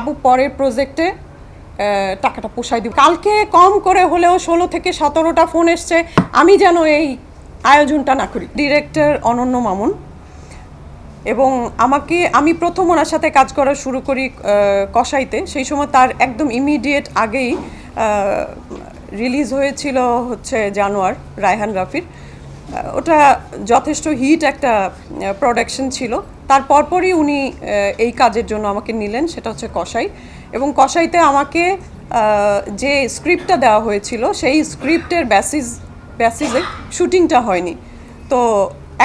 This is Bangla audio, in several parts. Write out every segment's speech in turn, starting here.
আবু পরের প্রজেক্টে টাকাটা পোষাই দিব। কালকে কম করে হলেও ষোলো থেকে সতেরোটা ফোন এসছে। আমি যেন এই আয়োজনটা না করি। ডিরেক্টর অনন্য মামুন এবং আমাকে আমি প্রথম ওনার সাথে কাজ করা শুরু করি আহ, কসাইতে। সেই সময় তার একদম ইমিডিয়েট আগেই রিলিজ হয়েছিল হচ্ছে জানোয়ার রায়হান রাফির। ওটা যথেষ্ট হিট একটা প্রোডাকশন ছিল। তার পরপরই উনি এই কাজের জন্য আমাকে নিলেন, সেটা হচ্ছে কসাই। এবং কসাইতে আমাকে যে স্ক্রিপ্টটা দেওয়া হয়েছিল, সেই স্ক্রিপ্টের বেসিস বেসিসে শুটিংটা হয়নি। তো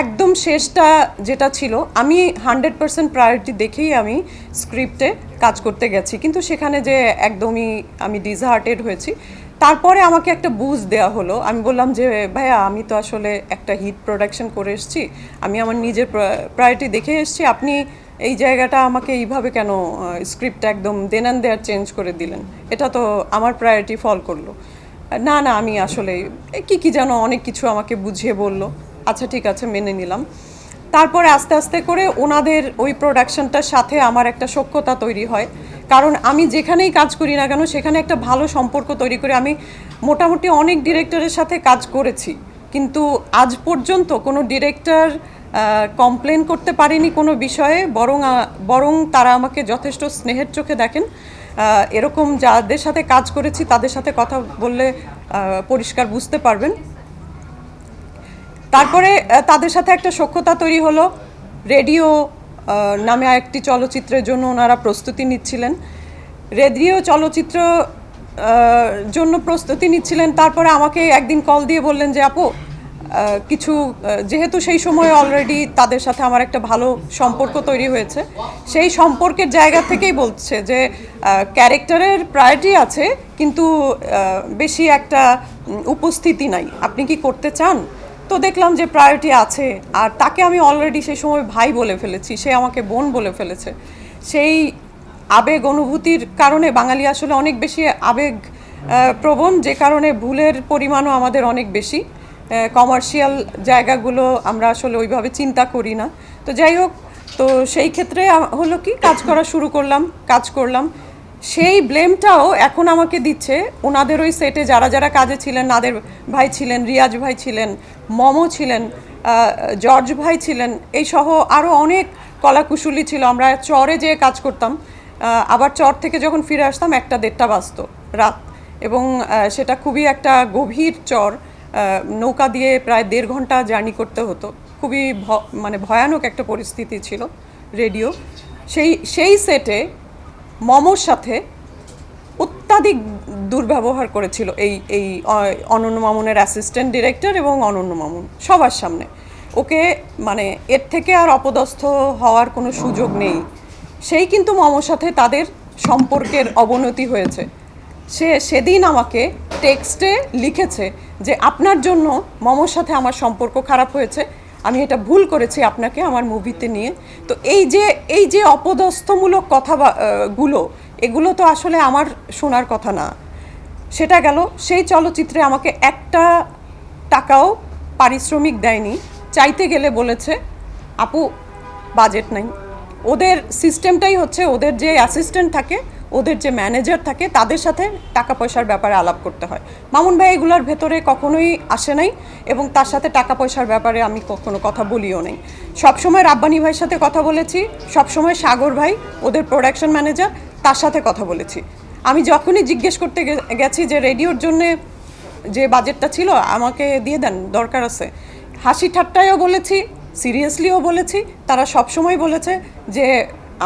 একদম শেষটা যেটা ছিল, আমি হান্ড্রেড পার্সেন্ট প্রায়োরিটি দেখেই আমি স্ক্রিপ্টে কাজ করতে গেছি। কিন্তু সেখানে যে একদমই আমি ডিসহার্টেড হয়েছি তারপরে আমাকে একটা বুঝ দেওয়া হলো। আমি বললাম যে, ভাইয়া, আমি তো আসলে একটা হিট প্রোডাকশন করে এসেছি। আমি আমার নিজের প্রায়োরিটি দেখে এসেছি। আপনি এই জায়গাটা আমাকে এইভাবে কেন স্ক্রিপ্টটা একদম দেনান দেয়ার চেঞ্জ করে দিলেন? এটা তো আমার প্রায়োরিটি ফল করল। না না, আমি আসলে কি কি যেন অনেক কিছু আমাকে বুঝিয়ে বলল। আচ্ছা ঠিক আছে, মেনে নিলাম। তারপরে আস্তে আস্তে করে ওনাদের ওই প্রোডাকশনটার সাথে আমার একটা সখ্যতা তৈরি হয়। কারণ আমি যেখানেই কাজ করি না কেন, সেখানে একটা ভালো সম্পর্ক তৈরি করে আমি মোটামুটি অনেক ডিরেক্টরের সাথে কাজ করেছি। কিন্তু আজ পর্যন্ত কোনো ডিরেক্টর কমপ্লেন করতে পারেনি কোনো বিষয়ে, বরং বরং তারা আমাকে যথেষ্ট স্নেহের চোখে দেখেন। এরকম যাদের সাথে কাজ করেছি তাদের সাথে কথা বললে পরিষ্কার বুঝতে পারবেন। তারপরে তাদের সাথে একটা সখ্যতা তৈরি হলো। রেডিও নামে একটি চলচ্চিত্রের জন্য ওনারা প্রস্তুতি নিচ্ছিলেন। রেডিও চলচ্চিত্র জন্য প্রস্তুতি নিচ্ছিলেন। তারপরে আমাকে একদিন কল দিয়ে বললেন যে, আপু কিছু যেহেতু সেই সময় অলরেডি তাদের সাথে আমার একটা ভালো সম্পর্ক তৈরি হয়েছে, সেই সম্পর্কের জায়গা থেকেই বলছে যে ক্যারেক্টারের প্রায়োরিটি আছে, কিন্তু বেশি একটা উপস্থিতি নাই। আপনি কি করতে চান? তো দেখলাম যে প্রায়োরিটি আছে। আর তাকে আমি অলরেডি সেই সময় ভাই বলে ফেলেছি, সে আমাকে বোন বলে ফেলেছে। সেই আবেগ অনুভূতির কারণে বাঙালি আসলে অনেক বেশি আবেগ প্রবণ, যে কারণে ভুলের পরিমাণও আমাদের অনেক বেশি। কমার্শিয়াল জায়গাগুলো আমরা আসলে ওইভাবে চিন্তা করি না। তো যাই হোক, তো সেই ক্ষেত্রে হলো কি, কাজ করা শুরু করলাম, কাজ করলাম। সেই ব্লেমটাও এখন আমাকে দিচ্ছে। ওনাদের ওই সেটে যারা যারা কাজে ছিলেন, নাদের ভাই ছিলেন, রিয়াজ ভাই ছিলেন, মমো ছিলেন জর্জ ভাই ছিলেন, এই সহ আরও অনেক কলাকুশলী ছিল। আমরা চরে যেয়ে কাজ করতাম। আবার চর থেকে যখন ফিরে আসতাম, একটা দেড়টা বাজতো রাত। এবং সেটা খুবই একটা গভীর চর। নৌকা দিয়ে প্রায় দেড় ঘণ্টা জার্নি করতে হতো। খুবই মানে ভয়ানক একটা পরিস্থিতি ছিল রেডিও। সেই সেই সেটে মমর সাথে অত্যাধিক দুর্ব্যবহার করেছিল এই এই অনন্য মামুনের অ্যাসিস্ট্যান্ট ডিরেক্টর এবং অনন্য মামুন সবার সামনে। ওকে মানে এর থেকে আর অপদস্থ হওয়ার কোনো সুযোগ নেই। সেই কিন্তু মমর সাথে তাদের সম্পর্কের অবনতি হয়েছে। সে সেদিন আমাকে টেক্সটে লিখেছে যে, আপনার জন্য মমর সাথে আমার সম্পর্ক খারাপ হয়েছে। আমি এটা ভুল করেছি আপনাকে আমার মুভিতে নিয়ে। তো এই যে এই যে অপদস্থমূলক কথা গুলো, এগুলো তো আসলে আমার শোনার কথা না। সেটা গেল, সেই চলচ্চিত্রে আমাকে একটা টাকাও পারিশ্রমিক দেয়নি। চাইতে গেলে বলেছে, আপু বাজেট নাই। ওদের সিস্টেমটাই হচ্ছে ওদের যে অ্যাসিস্ট্যান্ট থাকে, ওদের যে ম্যানেজার থাকে, তাদের সাথে টাকা পয়সার ব্যাপারে আলাপ করতে হয়। মামুন ভাই এগুলোর ভেতরে কখনোই আসে নাই এবং তার সাথে টাকা পয়সার ব্যাপারে আমি কখনো কথা বলিও নাই। সবসময় রাব্বানি ভাইয়ের সাথে কথা বলেছি, সবসময় সাগর ভাই, ওদের প্রোডাকশন ম্যানেজার তার সাথে কথা বলেছি। আমি যখনই জিজ্ঞেস করতে গেছি যে রেডিওর জন্যে যে বাজেটটা ছিল, আমাকে দিয়ে দেন, দরকার আছে। হাসি ঠাট্টায়ও বলেছি সিরিয়াসলিও বলেছি। তারা সবসময় বলেছে যে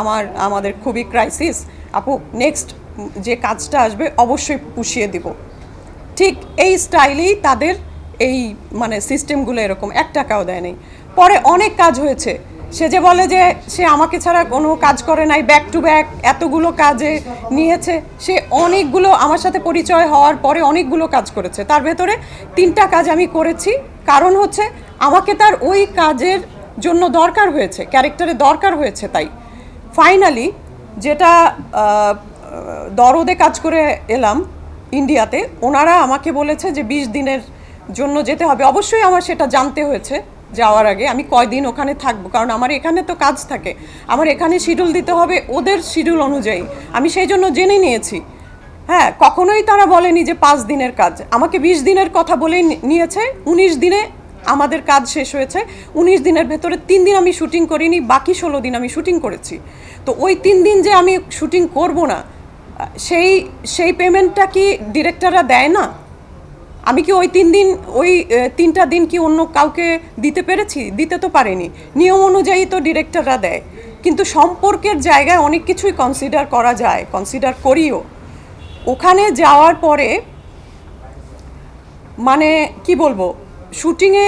আমার, আমাদের খুবই ক্রাইসিস আপু নেক্সট যে কাজটা আসবে অবশ্যই পুষিয়ে দিব। ঠিক এই স্টাইলেই তাদের এই মানে সিস্টেমগুলো এরকম, এক টাকাও দেয় নাই পরে অনেক কাজ হয়েছে। সে যে বলে যে সে আমাকে ছাড়া কোনো কাজ করে নাই ব্যাক টু ব্যাক এতগুলো কাজে নিয়েছে। সে অনেকগুলো আমার সাথে পরিচয় হওয়ার পরে অনেকগুলো কাজ করেছে। তার ভেতরে তিনটা কাজ আমি করেছি। কারণ হচ্ছে আমাকে তার ওই কাজের জন্য দরকার হয়েছে, ক্যারেক্টারে দরকার হয়েছে তাই। ফাইনালি যেটা দরদে কাজ করে এলাম ইন্ডিয়াতে ওনারা আমাকে বলেছে যে বিশ দিনের জন্য যেতে হবে। অবশ্যই আমার সেটা জানতে হয়েছে। যাওয়ার আগে, আমি কয়দিন ওখানে থাকব? কারণ আমার এখানে তো কাজ থাকে। আমার এখানে শিডিউল দিতে হবে ওদের শিডিউল অনুযায়ী। আমি সেই জন্য জেনে নিয়েছি। হ্যাঁ কখনোই তারা বলেনি যে পাঁচ দিনের কাজ। আমাকে বিশ দিনের কথা বলেই নিয়েছে। উনিশ দিনে আমাদের কাজ শেষ হয়েছে। উনিশ দিনের ভেতরে তিন দিন আমি শুটিং করিনি, বাকি ষোলো দিন আমি শুটিং করেছি। তো ওই তিন দিন যে আমি শুটিং করব না সেই সেই পেমেন্টটা কি ডিরেক্টররা দেয় না? আমি কি ওই তিন দিন, ওই তিনটা দিন কি অন্য কাউকে দিতে পেরেছি? দিতে তো পারিনি। নিয়ম অনুযায়ী তো ডিরেক্টররা দেয়। কিন্তু সম্পর্কের জায়গায় অনেক কিছুই কনসিডার করা যায় কনসিডার করিও। ওখানে যাওয়ার পরে মানে কি বলব শুটিংয়ে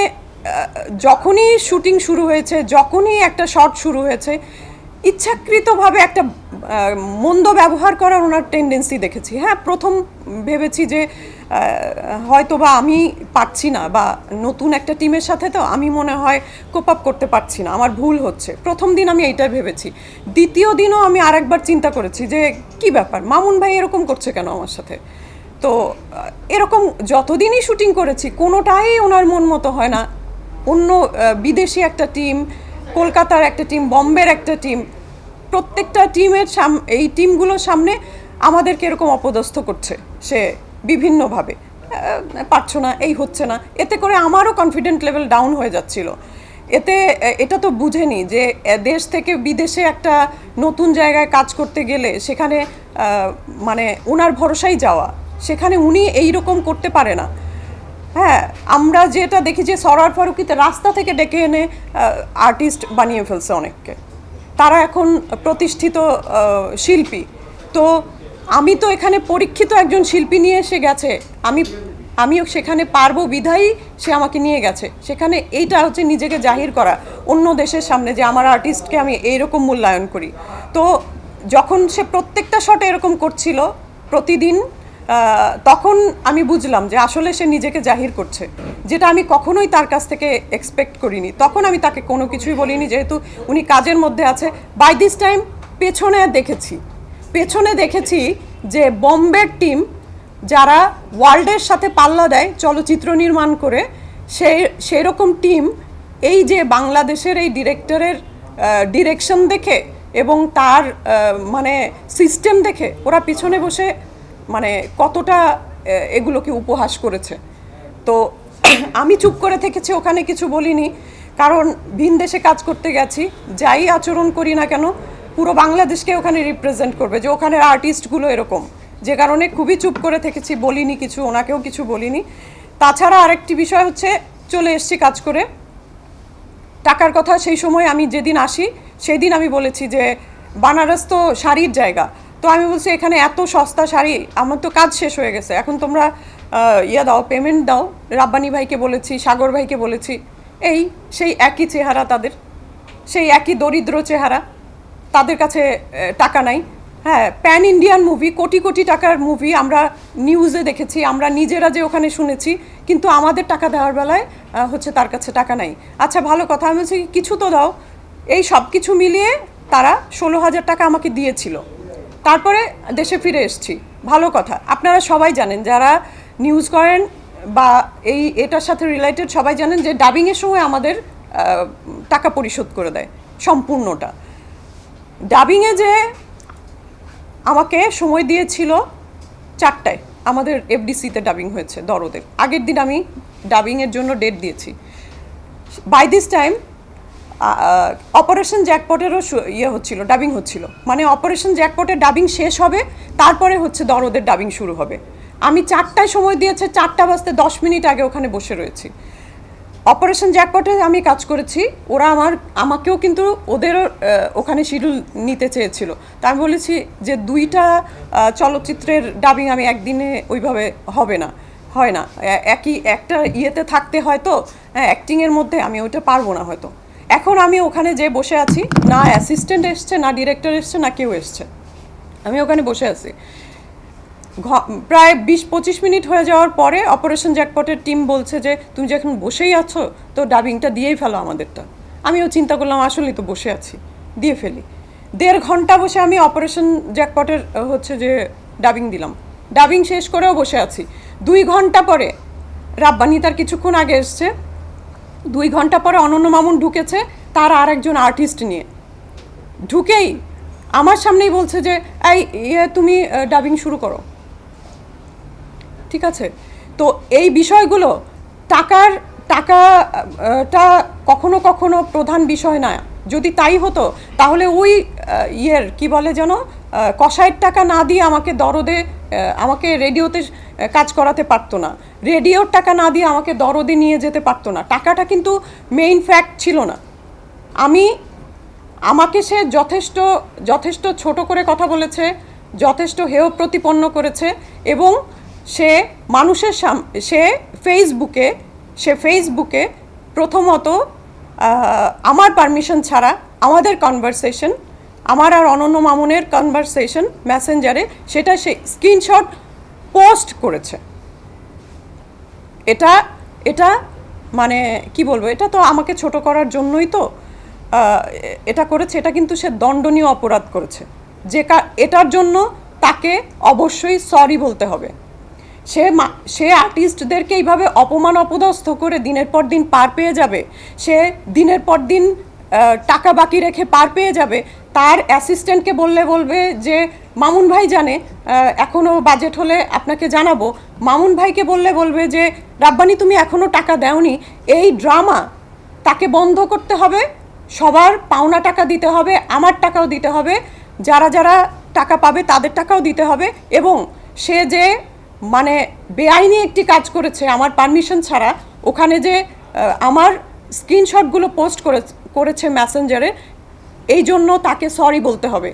যখনই শুটিং শুরু হয়েছে, যখনই একটা শট শুরু হয়েছে, ইচ্ছাকৃতভাবে একটা মন্দ ব্যবহার করার ওনার টেন্ডেন্সি দেখেছি। হ্যাঁ প্রথম ভেবেছি যে হয়তো বা আমি পারছি না বা নতুন একটা টিমের সাথে তো আমি মনে হয় কোপ আপ করতে পারছি না, আমার ভুল হচ্ছে। প্রথম দিন আমি এইটাই ভেবেছি। দ্বিতীয় দিনও আমি আরেকবার চিন্তা করেছি যে কি ব্যাপার, মামুন ভাই এরকম করছে কেন আমার সাথে? তো এরকম যতদিনই শুটিং করেছি, কোনোটাই ওনার মন মতো হয় না। অন্য বিদেশি একটা টিম কলকাতার একটা টিম বম্বের একটা টিম প্রত্যেকটা টিমের সাম, এই টিমগুলোর সামনে আমাদেরকে এরকম অপদস্থ করছে। সে বিভিন্নভাবে। পারছ না, এই হচ্ছে না। এতে করে আমারও কনফিডেন্ট লেভেল ডাউন হয়ে যাচ্ছিল। এতে, এটা তো বুঝেনি যে দেশ থেকে বিদেশে একটা নতুন জায়গায় কাজ করতে গেলে সেখানে মানে ওনার ভরসাই যাওয়া। সেখানে উনি এই রকম করতে পারে না। হ্যাঁ আমরা যেটা দেখি যে সরার ফারুকিতে রাস্তা থেকে ডেকে এনে আর্টিস্ট বানিয়ে ফেলছে অনেককে। তারা এখন প্রতিষ্ঠিত শিল্পী। তো আমি তো এখানে পরীক্ষিত একজন শিল্পী নিয়ে এসে গেছে। আমি, আমিও সেখানে পারব বিধায়ী, সে আমাকে নিয়ে গেছে। সেখানে এইটা হচ্ছে নিজেকে জাহির করা। অন্য দেশের সামনে যে আমার আর্টিস্টকে আমি এইরকম মূল্যায়ন করি। তো যখন সে প্রত্যেকটা শটে এরকম করছিল প্রতিদিন তখন আমি বুঝলাম যে আসলে সে নিজেকে জাহির করছে। যেটা আমি কখনোই তার কাছ থেকে এক্সপেক্ট করিনি। তখন আমি তাকে কোনো কিছুই বলিনি, যেহেতু উনি কাজের মধ্যে আছে। বাই দিস টাইম পেছনে দেখেছি। পেছনে দেখেছি যে বম্বের টিম যারা ওয়ার্ল্ডের সাথে পাল্লা দেয় চলচ্চিত্র নির্মাণ করে সেই সেরকম টিম এই যে বাংলাদেশের এই ডিরেক্টরের ডিরেকশন দেখে এবং তার মানে সিস্টেম দেখে ওরা পিছনে বসে মানে কতটা এগুলোকে উপহাস করেছে। তো আমি চুপ করে থেকেছি, ওখানে কিছু বলিনি। কারণ ভিন দেশে কাজ করতে গেছি, যাই আচরণ করি না কেন পুরো বাংলাদেশকে ওখানে রিপ্রেজেন্ট করবে, যে ওখানের আর্টিস্টগুলো এরকম। যে কারণে খুবই চুপ করে থেকেছি, বলিনি কিছু, ওনাকেও কিছু বলিনি। তাছাড়া আরেকটি বিষয় হচ্ছে, চলে এসছি কাজ করে। টাকার কথা সেই সময় আমি যেদিন আসি সেই দিন আমি বলেছি যে, বানারস তো শাড়ির জায়গা। তো আমি বলছি, এখানে এত সস্তা শাড়ি, আমার তো কাজ শেষ হয়ে গেছে। এখন তোমরা ইয়ে দাও পেমেন্ট দাও। রাব্বানি ভাইকে বলেছি, সাগর ভাইকে বলেছি, এই, সেই একই চেহারা তাদের, সেই একই দরিদ্র চেহারা। তাদের কাছে টাকা নাই। হ্যাঁ pan Indian movie crore crore টাকার মুভি আমরা নিউজে দেখেছি, আমরা নিজেরা যে ওখানে শুনেছি, কিন্তু আমাদের টাকা দেওয়ার বেলায় হচ্ছে তার কাছে টাকা নাই। আচ্ছা ভালো কথা, আমি বলছি কিছু তো দাও। এই সব কিছু মিলিয়ে তারা ষোলো হাজার টাকা আমাকে দিয়েছিল। তারপরে দেশে ফিরে এসেছি। ভালো কথা, আপনারা সবাই জানেন, যারা নিউজ করেন বা এই, এটার সাথে রিলেটেড সবাই জানেন যে ডাবিংয়ের সময় আমাদের টাকা পরিশোধ করে দেয়, সম্পূর্ণটা। ডাবিংয়ে যে আমাকে সময় দিয়েছিল চারটায়, আমাদের এফডিসিতে ডাবিং হয়েছে দরদের আগের দিন আমি ডাবিংয়ের জন্য ডেট দিয়েছি। বাই দিস টাইম অপারেশন জ্যাকপটেরও ইয়ে হচ্ছিল ডাবিং হচ্ছিল। মানে অপারেশন জ্যাকপটের ডাবিং শেষ হবে, তারপরে হচ্ছে দরদের ডাবিং শুরু হবে। আমি চারটায় সময় দিয়েছে, চারটা বাজতে দশ মিনিট আগে ওখানে বসে রয়েছি। অপারেশন জ্যাকপটে আমি কাজ করেছি। ওরা আমার, আমাকেও কিন্তু ওদেরও ওখানে শিডিউল নিতে চেয়েছিল। তা আমি বলেছি যে দুইটা চলচ্চিত্রের ডাবিং আমি একদিনে ওইভাবে হবে না, হয় না। একই, একটা ইয়েতে থাকতে হয়তো হ্যাঁ অ্যাক্টিংয়ের মধ্যে আমি ওইটা পারব না হয়তো। এখন আমি ওখানে যে বসে আছি, না অ্যাসিস্ট্যান্ট এসছে, না ডিরেক্টর এসছে, না কেউ এসছে। আমি ওখানে বসে আছি। প্রায় বিশ পঁচিশ মিনিট হয়ে যাওয়ার পরে অপারেশন জ্যাকপটের টিম বলছে যে, তুমি যখন বসেই আছো, তো ডাবিংটা দিয়েই ফেলো আমাদেরটা। আমিও চিন্তা করলাম, আসলেই তো বসে আছি, দিয়ে ফেলি। দেড় ঘণ্টা বসে আমি অপারেশন জ্যাকপটের হচ্ছে যে ডাবিং দিলাম। ডাবিং শেষ করেও বসে আছি। দুই ঘণ্টা পরে, রাব্বানি তার কিছুক্ষণ আগে এসছে। দুই ঘণ্টা পরে অনন্য মামুন ঢুকেছে, তার আর একজন আর্টিস্ট নিয়ে। ঢুকেই আমার সামনেই বলছে যে, এই ইয়ে তুমি ডাবিং শুরু করো। ঠিক আছে? তো এই বিষয়গুলো টাকার টাকাটা কখনো কখনো প্রধান বিষয় না। যদি তাই হতো, তাহলে ওই ইয়ের কি বলে যেন কসাইয়ের টাকা না দিয়ে আমাকে দরদে আমাকে রেডিওতে কাজ করাতে পারতো না। রেডিওর টাকা না দিয়ে আমাকে দরদে নিয়ে যেতে পারতো না। টাকাটা কিন্তু মেইন ফ্যাক্ট ছিল না। আমি, আমাকে সে যথেষ্ট যথেষ্ট ছোট করে কথা বলেছে, যথেষ্ট হেয় প্রতিপন্ন করেছে এবং সে মানুষের সাম, সে ফেসবুকে সে ফেসবুকে প্রথমত আমার পারমিশন ছাড়া আমাদের কনভারসেশন আমার আর অনন্য মামুনের কনভারসেশন মেসেঞ্জারে সেটা সে স্ক্রিনশট পোস্ট করেছে। এটা এটা মানে কি বলব, এটা তো আমাকে ছোট করার জন্যই তো এটা করেছে, এটা কিন্তু সে দণ্ডনীয় অপরাধ করেছে। যে এটার জন্য তাকে অবশ্যই সরি বলতে হবে। সে সে আর্টিস্টদেরকে এইভাবে অপমান অপদস্থ করে দিনের পর দিন পার পেয়ে যাবে, সে দিনের পর দিন টাকা বাকি রেখে পার পেয়ে যাবে, তার অ্যাসিস্ট্যান্টকে বললে বলবে যে, মামুন ভাই জানে এখনও বাজেট হলে আপনাকে জানাব। মামুন ভাইকে বললে বলবে যে, রাব্বানি, তুমি এখনও টাকা দেওনি, এই ড্রামা তাকে বন্ধ করতে হবে, সবার পাওনা টাকা দিতে হবে, আমার টাকাও দিতে হবে, যারা যারা টাকা পাবে তাদের টাকাও দিতে হবে এবং সে যে মানে বেআইনি একটি কাজ করেছে, আমার পারমিশন ছাড়া। ওখানে যে আমার স্ক্রিনশটগুলো পোস্ট করে, করেছে ম্যাসেঞ্জারে এই জন্য তাকে সরি বলতে হবে।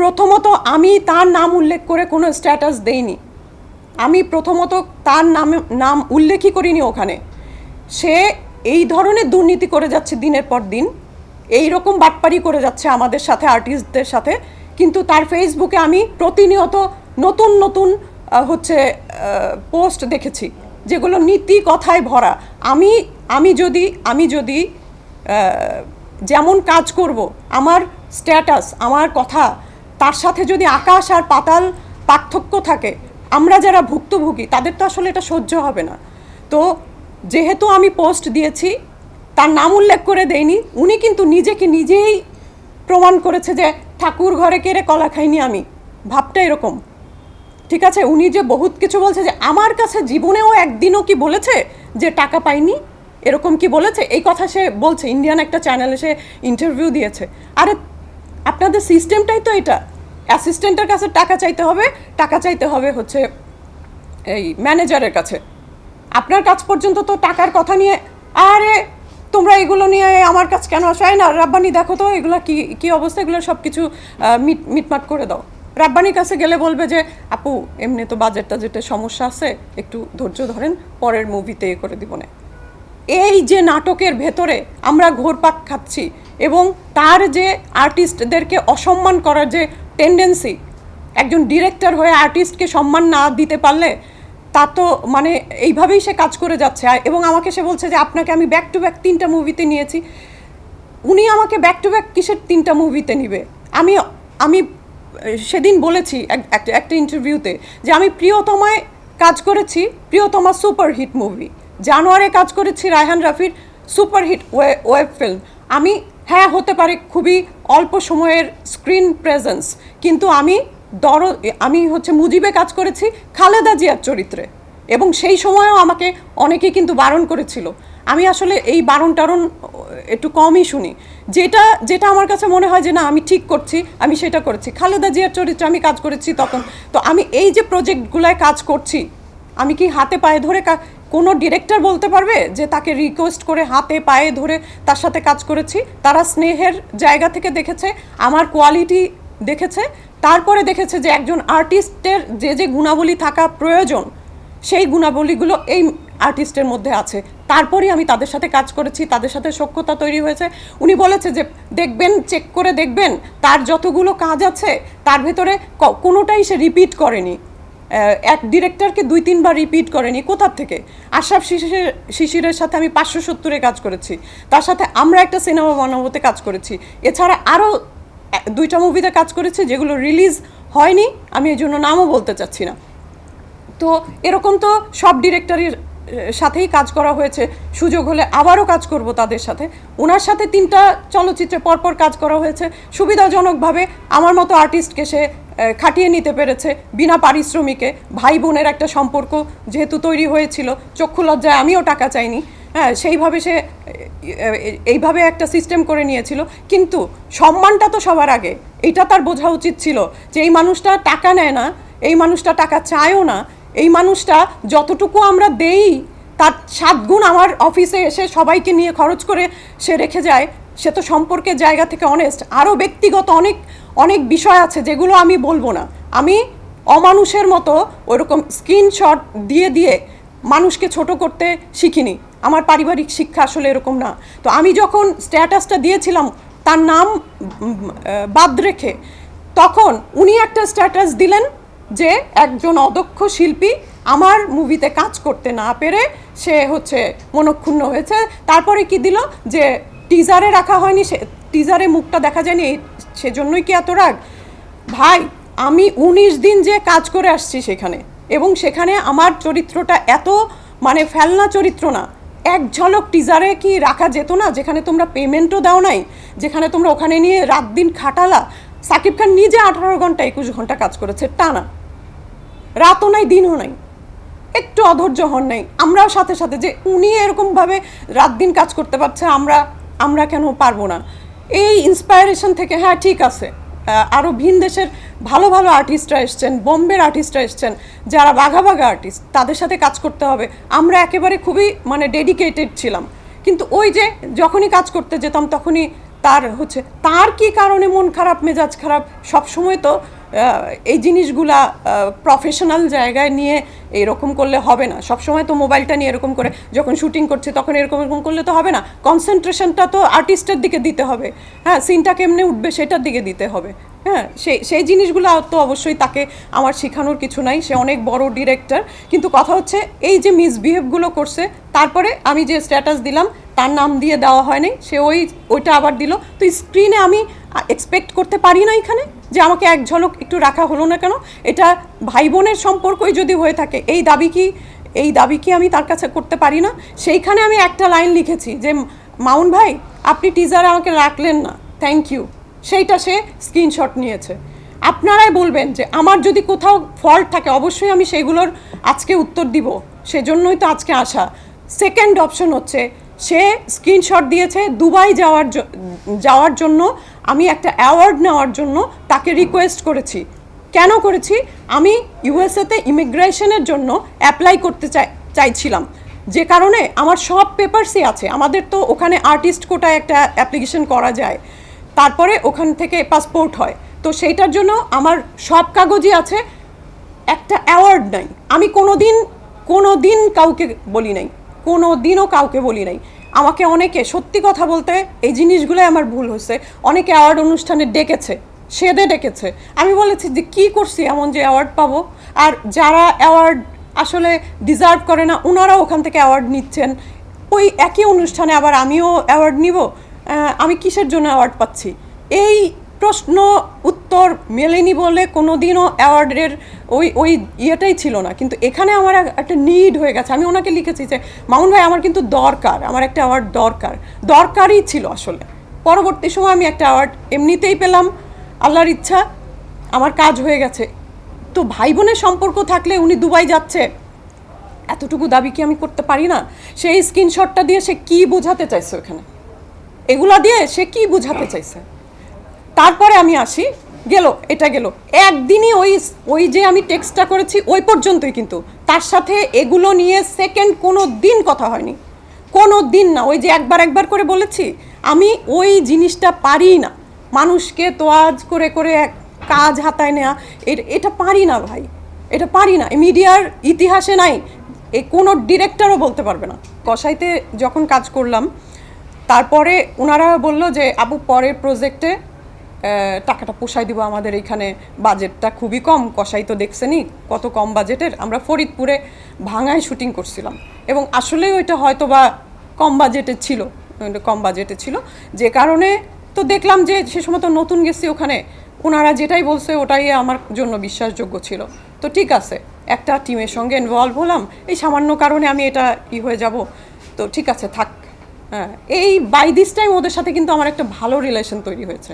প্রথমত আমি তার নাম উল্লেখ করে কোনো স্ট্যাটাস দেইনি। আমি প্রথমত তার নামে, নাম উল্লেখই করিনি ওখানে। সে এই ধরনের দুর্নীতি করে যাচ্ছে দিনের পর দিন, এই রকম বাটপারি করে যাচ্ছে আমাদের সাথে আর্টিস্টদের সাথে। কিন্তু তার ফেসবুকে আমি প্রতিনিয়ত নতুন নতুন হচ্ছে পোস্ট দেখেছি, যেগুলো নীতি কথায় ভরা। আমি আমি যদি আমি যদি যেমন কাজ করব, আমার স্ট্যাটাস আমার কথা, তার সাথে যদি আকাশ আর পাতাল পার্থক্য থাকে, আমরা যারা ভুক্তভোগী, তাদের তো আসলে এটা সহ্য হবে না। তো, যেহেতু আমি পোস্ট দিয়েছি, তার নাম উল্লেখ করে দেয়নি উনি কিন্তু নিজেকে নিজেই প্রমাণ করেছে যে, ঠাকুর ঘরে কেড়ে কলা খাইনি আমি। ভাবটা এরকম। ঠিক আছে, উনি যে বহুত কিছু বলছে যে, আমার কাছে জীবনেও একদিনও কি বলেছে যে টাকা পাইনি? এরকম কি বলেছে? এই কথা সে বলছে ইন্ডিয়ান একটা চ্যানেলে সে ইন্টারভিউ দিয়েছে। আরে, আপনাদের সিস্টেমটাই তো এটা। অ্যাসিস্ট্যান্টের কাছে টাকা চাইতে হবে, টাকা চাইতে হবে হচ্ছে এই ম্যানেজারের কাছে। আপনার কাছ পর্যন্ত তো টাকার কথা নিয়ে, আরে, তোমরা এগুলো নিয়ে আমার কাছে কেন আসো? এই না, রাব্বানি, দেখো তো, এগুলো কি কি অবস্থা? এগুলো সব কিছু মিট, মিটমাট করে দাও। রাব্বানির কাছে গেলে বলবে যে, আপু, এমনি তো বাজেট টাজেটের সমস্যা আছে, একটু ধৈর্য ধরেন, পরের মুভিতে এ করে দিব না। এই যে নাটকের ভেতরে আমরা ঘোরপাক খাচ্ছি এবং তার যে আর্টিস্টদেরকে অসম্মান করার যে টেন্ডেন্সি একজন ডিরেক্টর হয়ে আর্টিস্টকে সম্মান না দিতে পারলে, তা তো মানে এইভাবেই সে কাজ করে যাচ্ছে। এবং আমাকে সে বলছে যে, আপনাকে আমি ব্যাক টু ব্যাক তিনটা মুভিতে নিয়েছি। উনি আমাকে ব্যাক টু ব্যাক কিসের তিনটা মুভিতে নিবে? আমি আমি সেদিন বলেছি একটা ইন্টারভিউতে যে আমি প্রিয়তমায় কাজ করেছি প্রিয়তমা সুপার হিট মুভি জানুয়ারে কাজ করেছি রায়হান রাফির সুপার হিট ওয়েব ফিল্ম আমি হ্যাঁ হতে পারে খুবই অল্প সময়ের স্ক্রিন প্রেজেন্স কিন্তু আমি দর আমি হচ্ছে মুজিবে কাজ করেছি খালেদা জিয়ার চরিত্রে। এবং সেই সময়ও আমাকে অনেকে কিন্তু বারণ করেছিল। আমি আসলে এই বারণ টারণ একটু কমই শুনি। যেটা যেটা আমার কাছে মনে হয় যে, না, আমি ঠিক করছি, আমি সেটা করেছি। খালেদা জিয়ার চরিত্রে আমি কাজ করেছি তখন। তো আমি এই যে প্রজেক্টগুলোয় কাজ করছি, আমি কি হাতে পায়ে ধরে কোনো ডিরেক্টর বলতে পারবে যে, তাকে রিকোয়েস্ট করে হাতে পায়ে ধরে তার সাথে কাজ করেছি? তারা স্নেহের জায়গা থেকে দেখেছে, আমার কোয়ালিটি দেখেছে, তারপরে দেখেছে যে, একজন আর্টিস্টের যে যে গুণাবলী থাকা প্রয়োজন, সেই গুণাবলীগুলো এই আর্টিস্টের মধ্যে আছে। তারপরেই আমি তাদের সাথে কাজ করেছি, তাদের সাথে সখ্যতা তৈরি হয়েছে। উনি বলেছে যে, দেখবেন চেক করে দেখবেন, তার যতগুলো কাজ আছে, তার ভেতরে কোনোটাই সে রিপিট করেনি। এক ডিরেক্টরকে দুই, তিনবার রিপিট করেনি। কোথার থেকে? আশরাফ শিশিরের শিশিরের সাথে আমি পাঁচশো সত্তরে কাজ করেছি। তার সাথে আমরা একটা সিনেমা বানাবোতে কাজ করেছি। এছাড়া আরও দুইটা মুভিতে কাজ করেছি, যেগুলো রিলিজ হয়নি। আমি এই জন্য নামও বলতে চাচ্ছি না। তো এরকম তো সব ডিরেক্টরের সাথেই কাজ করা হয়েছে। সুযোগ হলে আবারও কাজ করব তাদের সাথে। ওনার সাথে তিনটা চলচ্চিত্রে পরপর কাজ করা হয়েছে। সুবিধাজনকভাবে আমার মতো আর্টিস্টকে সে খাটিয়ে নিতে পেরেছে বিনা পারিশ্রমিকে। ভাই বোনের একটা সম্পর্ক যেহেতু তৈরি হয়েছিল, চক্ষু লজ্জায় আমিও টাকা চাইনি। হ্যাঁ সেইভাবে সে এইভাবে একটা সিস্টেম করে নিয়েছিল। কিন্তু সম্মানটা তো সবার আগে। এটা তার বোঝা উচিত ছিল যে এই মানুষটা টাকা নেয় না, এই মানুষটা টাকা চায়ও না এই মানুষটা যতটুকু আমরা দেই, তার সাত গুণ আমার অফিসে এসে সবাইকে নিয়ে খরচ করে সে রেখে যায়। সে তো সম্পর্কের জায়গা থেকে অনেস্ট আরও ব্যক্তিগত অনেক অনেক বিষয় আছে যেগুলো আমি বলব না। আমি অমানুষের মতো ওরকম স্ক্রিনশট দিয়ে দিয়ে মানুষকে ছোট করতে শিখিনি। আমার পারিবারিক শিক্ষা আসলে এরকম না। তো আমি যখন স্ট্যাটাসটা দিয়েছিলাম, তার নাম বাদ রেখে, তখন উনি একটা স্ট্যাটাস দিলেন যে একজন অদক্ষ শিল্পী আমার মুভিতে কাজ করতে না পেরে সে হচ্ছে মনক্ষুণ্ণ হয়েছে। তারপরে কি দিল? যে টিজারে রাখা হয়নি, সে টিজারে মুখটা দেখা যায়নি সেজন্যই কি এত রাগ? ভাই, আমি উনিশ দিন যে কাজ করে আসছি সেখানে এবং সেখানে আমার চরিত্রটা এত মানে ফেলনা চরিত্র না। এক ঝলক টিজারে কি রাখা যেত না? যেখানে তোমরা পেমেন্টও দাও নাই, যেখানে তোমরা ওখানে নিয়ে রাত দিন খাটালা। সাকিব খান নিজে আঠারো ঘণ্টা, একুশ ঘণ্টা কাজ করেছে, টানা। রাতও নাই, দিনও নাই। একটু অধৈর্য হন নাই। আমরাও সাথে সাথে যে উনি এরকমভাবে রাত দিন কাজ করতে পারছে, আমরা আমরা কেন পারব না? এই ইন্সপায়ারেশন থেকে হ্যাঁ ঠিক আছে। আরও ভিন দেশের ভালো ভালো আর্টিস্টরা এসছেন, বোম্বের আর্টিস্টরা এসছেন, যারা বাঘা বাঘা আর্টিস্ট তাদের সাথে কাজ করতে হবে। আমরা একেবারে খুবই মানে ডেডিকেটেড ছিলাম। কিন্তু ওই যে যখনই কাজ করতে যেতাম, তখনই তার হচ্ছে, তার কি কারণে মন খারাপ, মেজাজ খারাপ? সবসময় তো এই জিনিসগুলা প্রফেশনাল জায়গায় নিয়ে এরকম করলে হবে না। সব সময় তো মোবাইলটা নিয়ে এরকম করে যখন শুটিং করছে তখন এরকম এরকম করলে তো হবে না। কনসেন্ট্রেশনটা তো আর্টিস্টের দিকে দিতে হবে। হ্যাঁ সিনটা কেমনে উঠবে সেটার দিকে দিতে হবে। হ্যাঁ সেই সেই জিনিসগুলো তো অবশ্যই তাকে আমার শেখানোর কিছু নাই। সে অনেক বড় ডিরেক্টর কিন্তু কথা হচ্ছে, এই যে মিসবিহেভগুলো করছে, তারপরে আমি যে স্ট্যাটাস দিলাম তার নাম দিয়ে দেওয়া হয়নি, সে ওই, ওইটা আবার দিল। তো স্ক্রিনে আমি এক্সপেক্ট করতে পারি না এখানে যে আমাকে এক ঝলক একটু রাখা হলো না কেন। এটা ভাই বোনের সম্পর্কই যদি হয়ে থাকে, এই দাবি কি, এই দাবি কি আমি তার কাছে করতে পারি না? সেইখানে আমি একটা লাইন লিখেছি যে মাউন ভাই, আপনি টিজারে আমাকে রাখলেন না থ্যাংক ইউ সেইটা সে স্ক্রিনশট নিয়েছে। আপনারাই বলবেন যে, আমার যদি কোথাও ফল্ট থাকে, অবশ্যই আমি সেগুলোর আজকে উত্তর দিব। সেজন্যই তো আজকে আসা। সেকেন্ড অপশন হচ্ছে সে স্ক্রিনশট দিয়েছে দুবাই যাওয়ার যাওয়ার জন্য। আমি একটা অ্যাওয়ার্ড নেওয়ার জন্য তাকে রিকোয়েস্ট করেছি। কেন করেছি? আমি ইউএসএতে ইমিগ্রেশনের জন্য অ্যাপ্লাই করতে চাই, চাইছিলাম। যে কারণে আমার সব পেপারসই আছে। আমাদের তো ওখানে আর্টিস্ট কোটায় একটা অ্যাপ্লিকেশন করা যায়। তারপরে ওখান থেকে পাসপোর্ট হয়। তো সেইটার জন্য আমার সব কাগজই আছে। একটা অ্যাওয়ার্ড নাই। আমি কোনো দিন কোনো দিন কাউকে বলি নাই। কোনো দিনও কাউকে বলি নাই। আমাকে অনেকে সত্যি কথা বলতে এই জিনিসগুলোই আমার ভুল হয়েছে। অনেকে অ্যাওয়ার্ড অনুষ্ঠানে ডেকেছে, সেদে ডেকেছে। আমি বলেছি যে কি করছি এমন যে অ্যাওয়ার্ড পাবো? আর যারা অ্যাওয়ার্ড আসলে ডিজার্ভ করে না ওনারা ওখান থেকে অ্যাওয়ার্ড নিচ্ছেন। ওই একই অনুষ্ঠানে আবার আমিও অ্যাওয়ার্ড নিব। আমি কিসের জন্য অ্যাওয়ার্ড পাচ্ছি? এই প্রশ্ন উত্তর মেলেনি বলে কোনো দিনও অ্যাওয়ার্ডের ওই ওই ইয়েটাই ছিল না। কিন্তু এখানে আমার একটা নিড হয়ে গেছে। আমি ওনাকে লিখেছি যে মামুন ভাই আমার কিন্তু দরকার আমার একটা অ্যাওয়ার্ড দরকার। দরকারই ছিল আসলে। পরবর্তী সময় আমি একটা অ্যাওয়ার্ড এমনিতেই পেলাম। আল্লাহর ইচ্ছা আমার কাজ হয়ে গেছে। তো ভাই বোনের সম্পর্ক থাকলে উনি দুবাই যাচ্ছে এতটুকু দাবি কি আমি করতে পারি না? সেই স্ক্রিনশটটা দিয়ে সে কি বোঝাতে চাইছে ওখানে? এগুলা দিয়ে সে কি বোঝাতে চাইছে? তারপরে আমি আসি। গেল, এটা গেল। একদিনই ওই ওই যে আমি টেক্সটটা করেছি, ওই পর্যন্তই কিন্তু। তার সাথে এগুলো নিয়ে সেকেন্ড কোনো দিন কথা হয়নি। কোনো দিন না। ওই যে একবার একবার করে বলেছি, আমি ওই জিনিসটা পারি না। মানুষকে তোয়াজ করে করে এক কাজ হাতায় নেওয়া এ- এটা পারি না ভাই। এটা পারি না। মিডিয়ার ইতিহাসে নাই। এ কোনো ডিরেক্টরও বলতে পারবে না। কসাইতে যখন কাজ করলাম, তারপরে ওনারা বলল যে, আবু, পরের প্রজেক্টে টাকাটা পোষায় দিব আমাদের এখানে। বাজেটটা খুবই কম কষাই তো দেখছেনই কত কম বাজেটের। আমরা ফরিদপুরে ভাঙায় শুটিং করছিলাম। এবং আসলেই ওইটা হয়তো বা কম বাজেটের ছিল কম বাজেটে ছিল। যে কারণে তো দেখলাম যে সে সময় তো নতুন গেছি ওখানে। ওনারা যেটাই বলছে ওটাই আমার জন্য বিশ্বাসযোগ্য ছিল। তো ঠিক আছে, একটা টিমের সঙ্গে ইনভলভ হলাম। এই সামান্য কারণে আমি এটা ই হয়ে যাব। তো ঠিক আছে, থাক। হ্যাঁ এই বাই দিস টাইম ওদের সাথে কিন্তু আমার একটা ভালো রিলেশন তৈরি হয়েছে।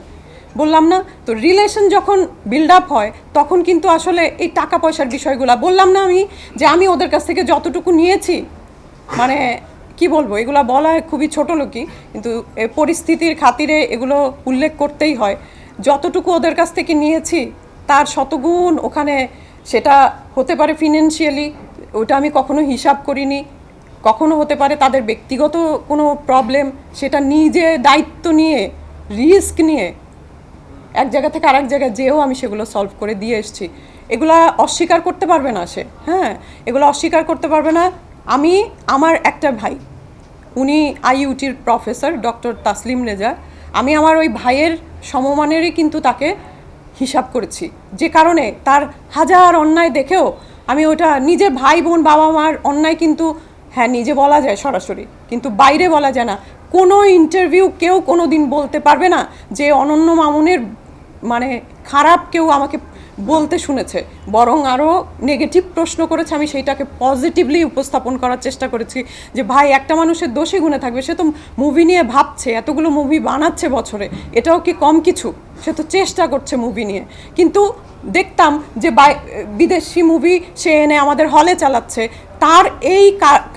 বললাম না, তো রিলেশন যখন বিল্ড আপ হয়, তখন কিন্তু আসলে এই টাকা পয়সার বিষয়গুলো বললাম না আমি, যে আমি ওদের কাছ থেকে যতটুকু নিয়েছি। মানে কি বলব, এগুলো বলা হয় খুবই ছোট লোকই, কিন্তু পরিস্থিতির খাতিরে এগুলো উল্লেখ করতেই হয়। যতটুকু ওদের কাছ থেকে নিয়েছি, তার শতগুণ ওখানে সেটা হতে পারে ফিনান্সিয়ালি ওটা আমি কখনো হিসাব করিনি। কখনো হতে পারে তাদের ব্যক্তিগত কোনো প্রবলেম সেটা নিজে দায়িত্ব নিয়ে রিস্ক নিয়ে এক জায়গা থেকে আরেক জায়গায় যেও আমি সেগুলো সলভ করে দিয়ে এসেছি। এগুলা অস্বীকার করতে পারবে না সে হ্যাঁ? এগুলো অস্বীকার করতে পারবে না। আমি, আমার একটা ভাই, উনি আইইউটির প্রফেসর ডক্টর তাসলিম রেজা। আমি আমার ওই ভাইয়ের সমমানেরই কিন্তু তাকে হিসাব করেছি। যে কারণে তার হাজার অন্যায় দেখেও আমি ওটা নিজের ভাই বোন বাবা মার অন্যায় কিন্তু হ্যাঁ নিজে বলা যায় সরাসরি, কিন্তু বাইরে বলা যায় না। কোনো ইন্টারভিউ কেউ কোনো দিন বলতে পারবে না যে অনন্য মামুনের মানে খারাপ কেউ আমাকে বলতে শুনেছে, বরং আরও নেগেটিভ প্রশ্ন করেছে, আমি সেইটাকে পজিটিভলি উপস্থাপন করার চেষ্টা করেছি যে, ভাই, একটা মানুষের দোষে গুণে থাকবে, সে তো মুভি নিয়ে ভাবছে, এতগুলো মুভি বানাচ্ছে বছরে, এটাও কি কম কিছু? সে তো চেষ্টা করছে মুভি নিয়ে। কিন্তু দেখতাম যে, বাই- বিদেশি মুভি সে এনে আমাদের হলে চালাচ্ছে তার এই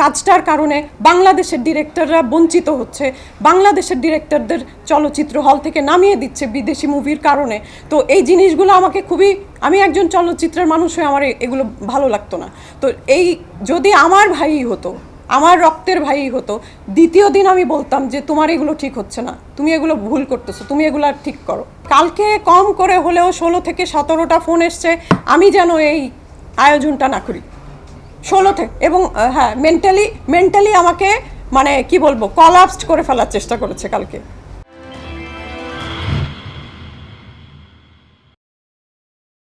কাজটার কারণে বাংলাদেশের ডিরেক্টররা বঞ্চিত হচ্ছে। বাংলাদেশের ডিরেক্টরদের চলচ্চিত্র হল থেকে নামিয়ে দিচ্ছে বিদেশি মুভির কারণে। তো এই জিনিসগুলো আমাকে খুবই, আমি একজন চলচ্চিত্রের মানুষ হয়ে আমার এগুলো ভালো লাগতো না। তো এই যদি আমার ভাই হতো, আমার রক্তের ভাই হতো, দ্বিতীয় দিন আমি বলতাম যে, তোমার এগুলো ঠিক হচ্ছে না। তুমি এগুলো ভুল করতেছো। তুমি এগুলো ঠিক করো। কালকে কম করে হলেও ষোলো থেকে সতেরোটা ফোন এসছে। আমি যেন এই আয়োজনটা না করি। ষোলোতে এবং হ্যাঁ মেন্টালি মেন্টালি আমাকে মানে কি বলব কলাপসড করে ফেলার চেষ্টা করেছে কালকে।